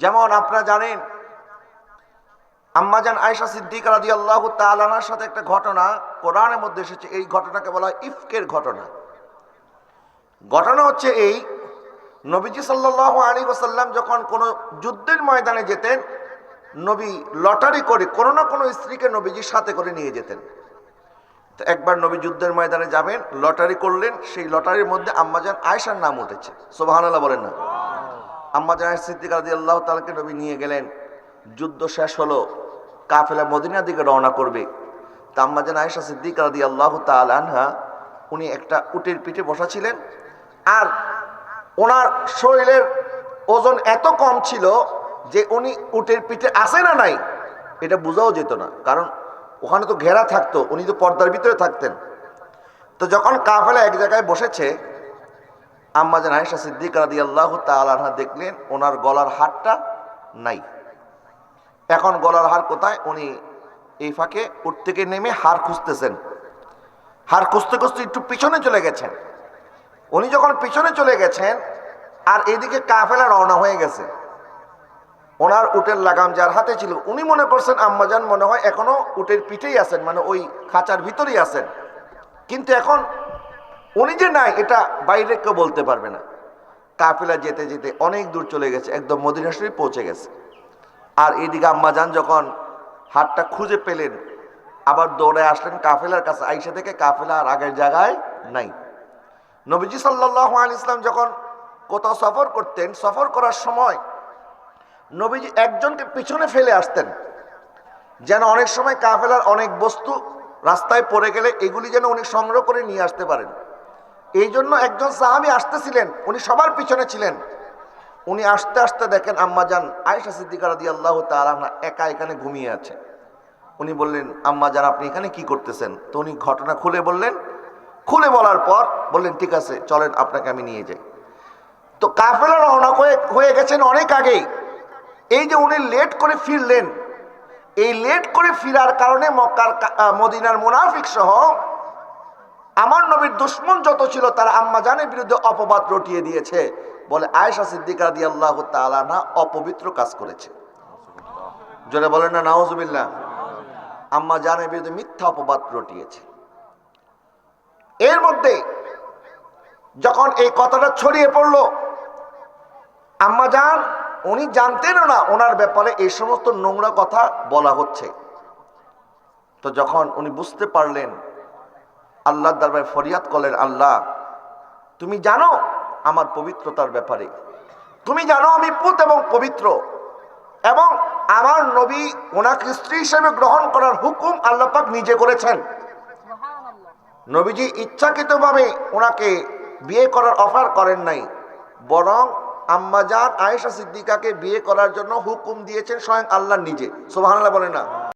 যেমন আপনারা জানেন, আম্মাজান আয়সা সিদ্দিক রাজি আল্লাহ তালানার সাথে একটা ঘটনা কোরআনের মধ্যে এসেছে। এই ঘটনাকে বলা হয় ইফকের ঘটনা। ঘটনা হচ্ছে এই, নবীজি সাল্লাহ আলী ওসাল্লাম যখন কোনো যুদ্ধের ময়দানে যেতেন, নবী লটারি করে কোনো না কোনো স্ত্রীকে নবীজির সাথে করে নিয়ে যেতেন। তো একবার নবী যুদ্ধের ময়দানে যাবেন, লটারি করলেন, সেই লটারির মধ্যে আম্মাজান আয়সার নাম উঠেছে। সোবাহানাল্লাহ বলেন না। আম্মাজান আয়সা সিদ্দিক রাজি আল্লাহ তালাকে নবী নিয়ে গেলেন। যুদ্ধ শেষ হলো, কাফেলা মদিনার দিকে রওনা করবে। তা আম্মাজান আয়সা সিদ্দিক রাজি আল্লাহ তালহা উনি একটা উটের পিঠে বসা ছিলেন আর ওনার শরীরের ওজন এত কম ছিল যে উনি উটের পিঠে আসে না নাই, এটা বোঝাও যেত না। কারণ ওখানে তো ঘেরা থাকতো, উনি তো পর্দার ভিতরে থাকতেন। তো যখন কাফেলা এক জায়গায় বসেছে আম্মাজান আয়েশা সিদ্দিক রাদি আল্লাহ তালাহা দেখলেন, ওনার গলার হারটা নাই। এখন গলার হার কোথায়? উনি এই ফাঁকে উঠ থেকে নেমে হার খুঁজতেছেন। হার খুঁজতে খুঁজতে একটু পিছনে চলে গেছেন। উনি যখন পিছনে চলে গেছেন, আর এদিকে কাফেলা রওনা হয়ে গেছে। ওনার উটের লাগাম যার হাতে ছিল, উনি মনে করছেন আম্মাজান মনে হয় এখনও উটের পিঠেই আছেন মানে ওই খাঁচার ভিতরেই আছেন। কিন্তু এখন উনি যে নাই, এটা বাইরে কেউ বলতে পারবে না। কাফেলা যেতে যেতে অনেক দূর চলে গেছে, একদম মদিনা শরীফ পৌঁছে গেছে। আর এদিকে আম্মাজান যখন হাতটা খুঁজে পেলেন, আবার দৌড়ে আসলেন কাফেলার কাছে আইসা থেকে কাফেলা আর আগের জায়গায় নাই। নবীজি সাল্লাহ আল ইসলাম যখন কোথাও সফর করতেন, সফর করার সময় নবীজি একজনকে পিছনে ফেলে আসতেন, যেন অনেক সময় কাফেলার অনেক বস্তু রাস্তায় পড়ে গেলে এগুলি যেন উনি সংগ্রহ করে নিয়ে আসতে পারেন। এই জন্য একজন সাহাবি আসতেছিলেন, উনি সবার পিছনে ছিলেন। উনি আসতে আসতে দেখেন আম্মা যান আয়েশা সিদ্দিকা রাদি আল্লাহ তালাহা একা এখানে ঘুমিয়ে আছে। উনি বললেন, আম্মা যান, আপনি এখানে কি করতেছেন? তো উনি ঘটনা খুলে বললেন। খুলে বলার পর বললেন, ঠিক আছে, চলেন, আপনাকে আমি নিয়ে যাই। তো কাফেলা রওনা হয়ে গেছেন অনেক আগেই। এই যে উনি লেট করে ফিরলেন, এই লেট করে ফিরার কারণে মক্কার মদিনার মুনাফিক সহ দুশ্মন যত ছিল, তারা আম্মা জানের বিরুদ্ধে অপবাদ রটিয়ে দিয়েছে বলে আয়েশা সিদ্দিকা দিয়ে আল্লাহ তালানা অপবিত্র কাজ করেছে। জোরে বলেন না নাওজুবিল্লাহ আম্মা জানের বিরুদ্ধে মিথ্যা অপবাদ রটিয়েছে। এর মধ্যে যখন এই কথাটা ছড়িয়ে পড়ল আম্মা জান উনি জানতেনও না ওনার ব্যাপারে এই সমস্ত নোংরা কথা বলা হচ্ছে। তো যখন উনি বুঝতে পারলেন আল্লাহর দরবারে ফরিয়াদ করলেন আল্লাহ তুমি জানো আমার পবিত্রতার ব্যাপারে। তুমি জানো আমি পুত এবং পবিত্র। এবং আমার নবী ওনাকে স্ত্রী হিসেবে গ্রহণ করার হুকুম আল্লাহ পাক নিজে করেছেন। নবীজি ইচ্ছাকৃতভাবে ওনাকে বিয়ে করার অফার করেন নাই। বরং আম্মাজান আয়েশা সিদ্দিকাকে বিয়ে করার জন্য হুকুম দিয়েছেন স্বয়ং আল্লাহ নিজে। সোভানাল্লাহ বলে না।